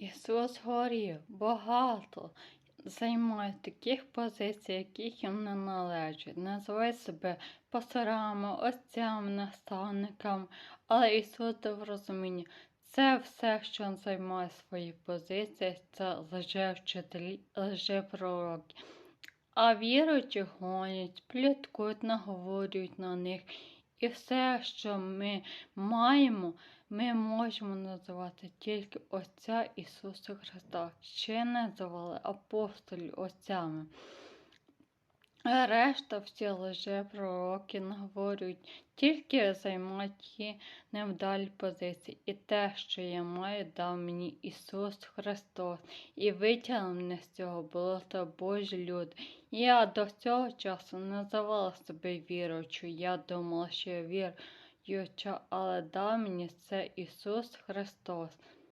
Ісус горів багато займає таких позицій, яких їм не належить. Називає себе пасторами, отцями, наставниками. Але Ісус дав розуміння, це все, що займає свої позиції, це лжевчителі, лжепророки. А віруючі гонять, пліткують, наговорюють на них. І все, що ми маємо, ми можемо називати тільки Отця Ісуса Христа. Ще називали апостолів отцями. Решта всі лжепророки наговорюють, тільки займають ті невдалі позиції. І те, що я маю, дав мені Ісус Христос. І витягнув мене з цього було то Божі люди. Я до цього часу називала себе віруючою. Я думала, що я віруюча, але дав мені це Ісус Христос.